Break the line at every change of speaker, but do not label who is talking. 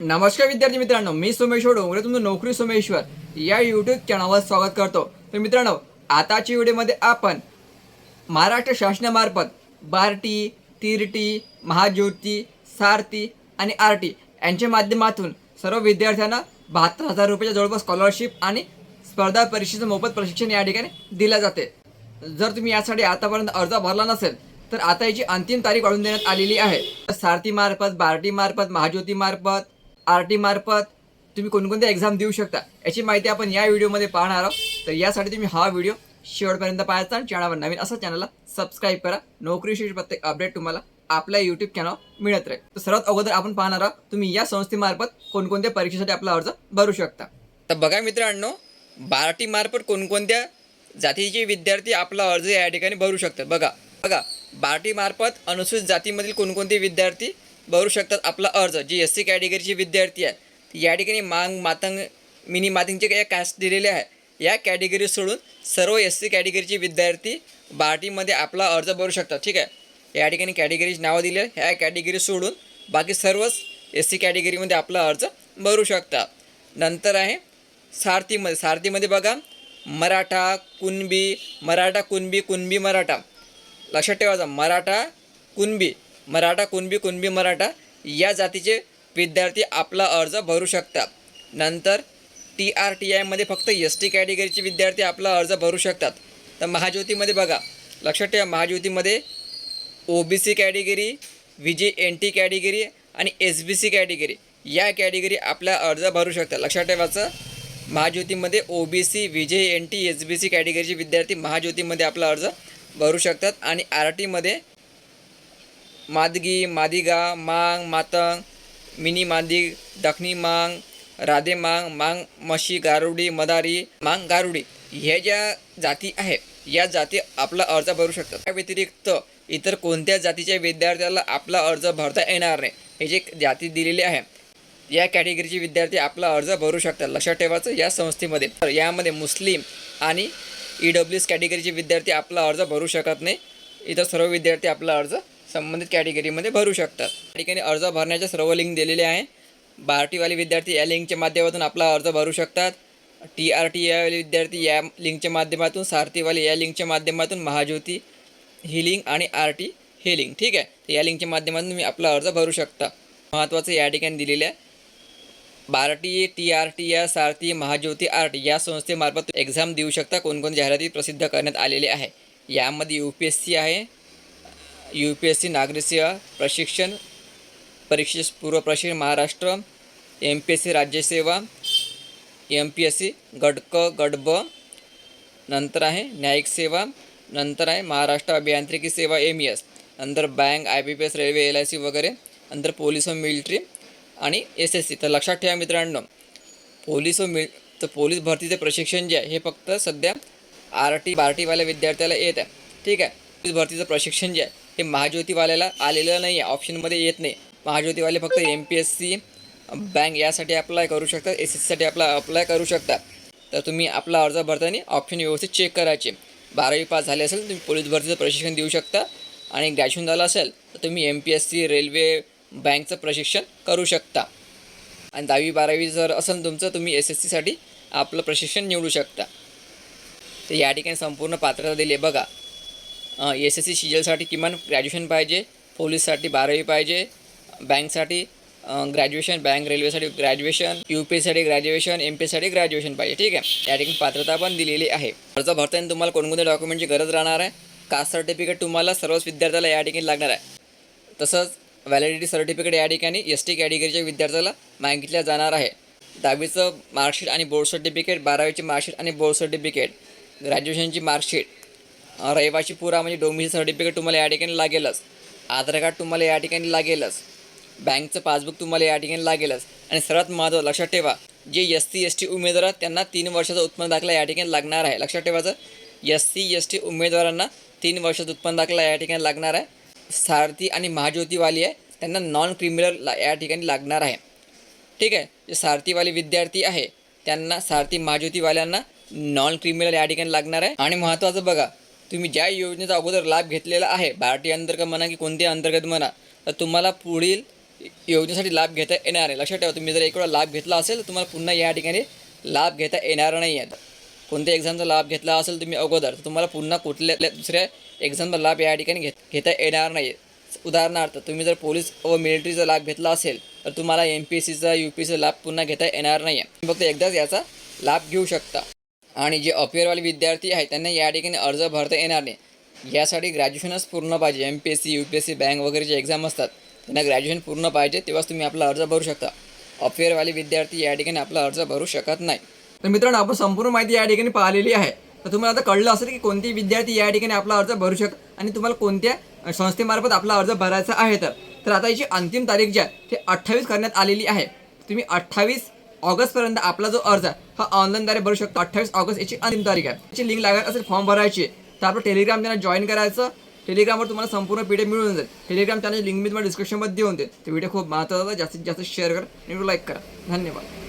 नमस्कार विद्यार्थी मित्रांनो मी सोमेश्वर डोंगरे तुमचं नोकरी सोमेश्वर. या यूट्यूब चॅनलवर स्वागत करतो. तर मित्रांनो आताच्या व्हिडिओमध्ये आपण महाराष्ट्र शासनामार्फत बार्टी तिरटी महाज्योती सारथी आणि आर टी यांच्या माध्यमातून सर्व विद्यार्थ्यांना बहात्तर हजार रुपयाच्या जवळपास स्कॉलरशिप आणि स्पर्धा परीक्षेचं मोफत प्रशिक्षण या ठिकाणी दिलं जाते. जर तुम्ही यासाठी आतापर्यंत अर्ज भरला नसेल तर आता याची अंतिम तारीख वाढून देण्यात आलेली आहे. सारथीमार्फत मार्फत महाज्योतीमार्फत आर टी मार्फत तुम्ही कोणकोणत्या एक्झाम देऊ शकता याची माहिती आपण या व्हिडिओमध्ये पाहणार आहोत. तर यासाठी तुम्ही हा व्हिडिओ शेवटपर्यंत पाहायचा आणि चॅनलवर नवीन असं चॅनलला सबस्क्राईब करा. नोकरीविषयी प्रत्येक अपडेट तुम्हाला आपल्या यूट्यूब चॅनल मिळत राहील. तर सर्वात अगोदर आपण पाहणार आहोत तुम्ही या संस्थेमार्फत कोणकोणत्या परीक्षेसाठी आपला अर्ज भरू शकता. तर बघा मित्रांनो बार्टी मार्फत कोणकोणत्या जातीचे विद्यार्थी आपला अर्ज या ठिकाणी भरू शकतात. बघा बघा बार्टी मार्फत अनुसूचित जातीमधील कोणकोणते विद्यार्थी भरू शकतात. आपला अर्ज जी एस सी कॅटेगरीचे विद्यार्थी आहेत या ठिकाणी मांग मातंग मिनी मातंगचे काही कास्ट दिलेले आहे. या कॅटेगरी सोडून सर्व एस सी कॅटेगरीचे विद्यार्थी बार्टीमध्ये आपला अर्ज भरू शकतात. ठीक आहे? या ठिकाणी कॅटेगरीची नावं दिले ह्या कॅटेगरी सोडून बाकी सर्वच एस सी कॅटेगरीमध्ये आपला अर्ज भरू शकतात नंतर आहे सारथीमध्ये. सारथीमध्ये बघा मराठा कुणबी मराठा कुणबी कुणबी मराठा. लक्षात ठेवायचा मराठा कुणबी. मराठा कुणबी कुणबी मराठा या जातीचे विद्यार्थी आपला अर्ज भरू शकतात. नंतर टी आर टी आयमध्ये फक्त एस टी कॅटेगरीचे विद्यार्थी आपला अर्ज भरू शकतात. तर महाज्योतीमध्ये बघा लक्षात ठेवा महाज्योतीमध्ये O B C category V J N T category आणि एस बी सी कॅटेगरी या कॅटेगरी आपला अर्ज भरू शकतात. लक्षात ठेवायचं महाज्योतीमध्ये O B C V J N T S B C कॅटेगरीचे विद्यार्थी महाज्योतीमध्ये आपला अर्ज भरू शकतात आणि आर टीमध्ये मादगी मादिगा मांग मातंग मिनी मादिग दखनी मांग राधे मांग मांग मशी गारुडी मदारी मांग गारुडी. ह्या ज्या जाती आहे या जाती आपला अर्ज भरू शकतात. त्या व्यतिरिक्त इतर कोणत्या जातीच्या विद्यार्थ्याला आपला अर्ज भरता येणार नाही हे जे जाती दिलेली आहे या कॅटेगरीचे विद्यार्थी आपला अर्ज भरू शकतात. लक्षात ठेवायचं या संस्थेमध्ये तर यामध्ये मुस्लिम आणि ई डब्ल्यू एस कॅटेगरीचे विद्यार्थी आपला अर्ज भरू शकत नाही. इतर सर्व विद्यार्थी आपला अर्ज संबंधित कॅटेगरीमध्ये भरू शकतात. या ठिकाणी अर्ज भरण्याच्या सर्व लिंक दिलेले आहे. बार्टीवाले विद्यार्थी या लिंकच्या माध्यमातून आपला अर्ज भरू शकतात. टी आर टी वाले विद्यार्थी या लिंकच्या माध्यमातून सारथीवाले या लिंकच्या माध्यमातून महाज्योती ही लिंक आणि आर टी हे लिंक. ठीक आहे? तर या लिंकच्या माध्यमातून तुम्ही आपला अर्ज भरू शकता. महत्त्वाचं या ठिकाणी दिलेलं आहे. बार्टी टी आर टी या सारथी महाज्योती आर टी या संस्थेमार्फत एक्झाम देऊ शकता. कोणकोण जाहिराती प्रसिद्ध करण्यात आलेले आहे? यामध्ये यू पी एस सी आहे. यू पी एस सी नागरी सेवा प्रशिक्षण परीक्षेस पूर्व प्रशिक्षण Maharashtra M P S C राज्यसेवा M P S C गट क गट ब नंतर आहे न्यायिक सेवा नंतर आहे महाराष्ट्र अभियांत्रिकी सेवा एम ई एस नंतर bank I B P S railway L I C वगैरे नंतर पोलीस व मिलिटरी आणि एस एस सी. तर लक्षात ठेवा मित्रांनो पोलीस व मिल तर पोलीस भरतीचे प्रशिक्षण जे आहे हे फक्त सध्या आर टी बार्टीवाल्या विद्यार्थ्याला येत आहे. ठीक आहे? पोलीस भरतीचं प्रशिक्षण जे आहे ते महाज्योतीवाल्याला आलेलं नाही आहे ऑप्शनमध्ये येत नाही. महाज्योतीवाले फक्त M P S C bank यासाठी अप्लाय करू शकतात एस एस सीसाठी आपला अप्लाय करू शकता तर तुम्ही आपला अर्ज भरताना ऑप्शन व्यवस्थित चेक करायचे. बारावी पास झाले असेल तुम्ही पोलीस भरतीचं प्रशिक्षण देऊ शकता. आणि ग्रॅज्युएशन झालं असेल तर तुम्ही M P S C railway बँकचं प्रशिक्षण करू शकता. आणि दहावी बारावी जर असेल तुमचं तुम्ही एस एस सीसाठी आपलं प्रशिक्षण निवडू शकता. तर या ठिकाणी संपूर्ण पात्रता दिली आहे. बघा एस एस सी सिजलसाठी किमान ग्रॅज्युएशन पाहिजे पोलीससाठी बारावी पाहिजे बँकसाठी ग्रॅज्युएशन बँक रेल्वेसाठी ग्रॅज्युएशन यू पी एससाठी ग्रॅज्युएशन एम पी एससाठी ग्रॅज्युएशन पाहिजे ठीक आहे? या ठिकाणी पात्रता पण दिलेली आहे. अर्ज भरताना तुम्हाला कोणकोणत्या डॉक्युमेंटची गरज राहणार आहे? कास्ट सर्टिफिकेट तुम्हाला सर्वच विद्यार्थ्याला या ठिकाणी लागणार आहे. तसंच व्हॅलिडिटी सर्टिफिकेट या ठिकाणी एस टी कॅटेगरीच्या विद्यार्थ्याला मागितल्या जाणार आहे. दहावीचं मार्कशीट आणि बोर्ड सर्टिफिकेट बारावीची मार्कशीट आणि बोर्ड सर्टिफिकेट ग्रॅज्युएशनची मार्कशीट रहिवाशी पुरा म्हणजे डोमिसाईल सर्टिफिकेट तुम्हाला या ठिकाणी लागेलच. आधार कार्ड तुम्हाला या ठिकाणी लागेलच. बँकचं पासबुक तुम्हाला या ठिकाणी लागेलच. आणि सर्वात महत्त्वाचं लक्षात ठेवा जे एस सी एस टी उमेदवार आहेत त्यांना तीन वर्षाचा उत्पन्न दाखला या ठिकाणी लागणार आहे. लक्षात ठेवायचं एस सी एस टी उमेदवारांना तीन वर्षाचा उत्पन्न दाखला या ठिकाणी लागणार आहे. सारथी आणि महाज्योतीवाली आहे त्यांना नॉन क्रिमिनल ला या ठिकाणी लागणार आहे. ठीक आहे जे सारथीवाले विद्यार्थी आहे त्यांना सारथी महाज्योतीवाल्यांना नॉन क्रिमिनल या ठिकाणी लागणार आहे. आणि महत्त्वाचं बघा तुम्ही ज्या योजनेचा अगोदर लाभ घेतलेला आहे भारतीय अंतर्गत म्हणा की कोणत्या अंतर्गत म्हणा तर तुम्हाला पुढील योजनेसाठी लाभ घेता येणार नाही. लक्षात ठेवा तुम्ही जर एक वेळा लाभ घेतला असेल तर तुम्हाला पुन्हा या ठिकाणी लाभ घेता येणार नाही आहे कोणत्या एक्झामचा लाभ घेतला असेल तुम्ही अगोदर तर तुम्हाला पुन्हा कुठल्या दुसऱ्या एक्झामचा लाभ या ठिकाणी घेत घेता येणार नाही. उदाहरणार्थ तुम्ही जर पोलीस व मिलिटरीचा लाभ घेतला असेल तर तुम्हाला एम पी एस सीचा यू पी एसचा लाभ पुन्हा घेता येणार नाही. आहे फक्त एकदाच याचा लाभ घेऊ शकता. आणि जे अपियरवाले विद्यार्थी आहेत त्यांना या ठिकाणी अर्ज भरता येणार नाही. यासाठी ग्रॅज्युएशनच पूर्ण पाहिजे. M P S C U P S C bank वगैरे जे एक्झाम असतात त्यांना ग्रॅज्युएशन पूर्ण पाहिजे तेव्हाच तुम्ही आपला अर्ज भरू शकता. अफेअरवाले विद्यार्थी या ठिकाणी आपला अर्ज भरू शकत नाही. तर मित्रांनो आपण संपूर्ण माहिती या ठिकाणी पाहिलेली आहे. तर तुम्हाला आता कळलं असेल की कोणते विद्यार्थी या ठिकाणी आपला अर्ज भरू शकतात आणि तुम्हाला कोणत्या संस्थेमार्फत आपला अर्ज भरायचा आहे तर. तर आता याची अंतिम तारीख जी आहे ती अठ्ठावीस करण्यात आलेली आहे. तुम्ही अठ्ठावीस ऑगस्टपर्यंत आपला जो अर्ज आहे हा ऑनलाईनद्वारे भरू शकतो. अठ्ठावीस ऑगस्ट याची अंतिम तारीख आहे. याची लिंक लागत असेल फॉर्म भरायची. तर आपलं टेलिग्राम त्यांना जॉईन करायचं. टेलिग्रामवर तुम्हाला संपूर्ण पी डी मिळून जाईल. टेलिग्राम चॅनल लिंक मी तुम्हाला डिस्क्रिप्शनमध्ये देऊन देईल तर व्हिडिओ खूप महत्त्वाचा जास्तीत जास्त शेअर करा आणि लाईक करा. धन्यवाद.